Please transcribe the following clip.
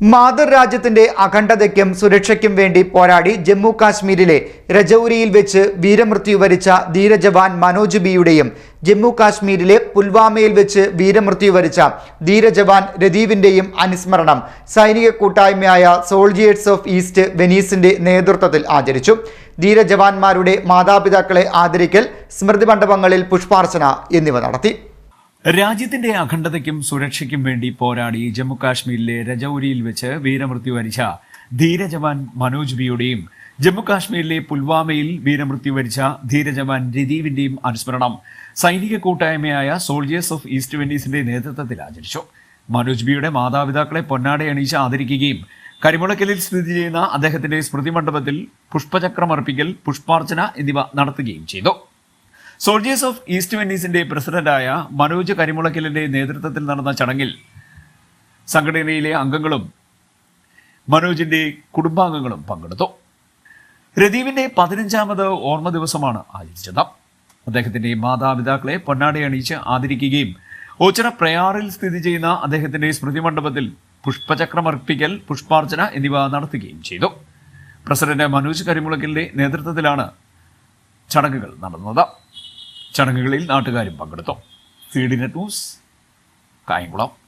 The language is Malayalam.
മാതൃരാജ്യത്തിന്റെ അഖണ്ഡതയ്ക്കും സുരക്ഷയ്ക്കും വേണ്ടി പോരാടി ജമ്മു കാശ്മീരിലെ രജൌരിയിൽ വെച്ച് വീരമൃത്യു വരിച്ച ധീരജവാൻ മനോജ് ബിയുടെയും ജമ്മു കാശ്മീരിലെ പുൽവാമയിൽ വെച്ച് വീരമൃത്യു വരിച്ച ധീരജവാൻ രതീവിന്റെയും അനുസ്മരണം സൈനിക കൂട്ടായ്മയായ സോൾജിയേഴ്സ് ഓഫ് ഈസ്റ്റ് വെനീസിന്റെ നേതൃത്വത്തിൽ ആചരിച്ചു. ധീരജവാന്മാരുടെ മാതാപിതാക്കളെ ആദരിക്കൽ സ്മൃതി മണ്ഡപങ്ങളിൽ പുഷ്പാർച്ചന എന്നിവ നടത്തി. രാജ്യത്തിന്റെ അഖണ്ഡതയ്ക്കും സുരക്ഷയ്ക്കും വേണ്ടി പോരാടി ജമ്മുകാശ്മീരിലെ രജൌരിയിൽ വെച്ച് വീരമൃത്യു വരിച്ച ധീരജവാൻ മനോജ് ബിയുടെയും ജമ്മുകാശ്മീരിലെ പുൽവാമയിൽ വീരമൃത്യു വരിച്ച ധീരജവാൻ രതീവിന്റെയും അനുസ്മരണം സൈനിക കൂട്ടായ്മയായ സോൾജിയേഴ്സ് ഓഫ് ഈസ്റ്റ് വെൻഡീസിന്റെ നേതൃത്വത്തിൽ ആചരിച്ചു. മനോജ് ബിയുടെ മാതാപിതാക്കളെ പൊന്നാടെ അണിയിച്ച് ആദരിക്കുകയും കരിമുളക്കലിൽ സ്ഥിതി ചെയ്യുന്ന അദ്ദേഹത്തിന്റെ സ്മൃതി മണ്ഡപത്തിൽ പുഷ്പചക്രമർപ്പിക്കൽ പുഷ്പാർച്ചന എന്നിവ നടത്തുകയും ചെയ്തു. സോൾജിയേഴ്സ് ഓഫ് ഈസ്റ്റ് വെന്നീസിന്റെ പ്രസിഡന്റായ മനോജ് കരിമുളക്കലിന്റെ നേതൃത്വത്തിൽ നടന്ന ചടങ്ങിൽ സംഘടനയിലെ അംഗങ്ങളും മനോജിന്റെ കുടുംബാംഗങ്ങളും പങ്കെടുത്തു. രദീവിന്റെ പതിനഞ്ചാമത് ഓർമ്മ ദിവസമാണ് ആചരിച്ചത്. അദ്ദേഹത്തിന്റെ മാതാപിതാക്കളെ പൊന്നാടയണിയിച്ച് ആദരിക്കുകയും ഓച്ചിറ പ്രയാറിൽ സ്ഥിതി ചെയ്യുന്ന അദ്ദേഹത്തിന്റെ സ്മൃതി മണ്ഡപത്തിൽ പുഷ്പചക്രമർപ്പിക്കൽ പുഷ്പാർച്ചന എന്നിവ നടത്തുകയും ചെയ്തു. പ്രസിഡന്റ് മനോജ് കരിമുളക്കലിന്റെ നേതൃത്വത്തിലാണ് ചടങ്ങുകൾ നടന്നത്. ചടങ്ങുകളിൽ നാട്ടുകാരും പങ്കെടുത്തു. C D net news Kayamkulam.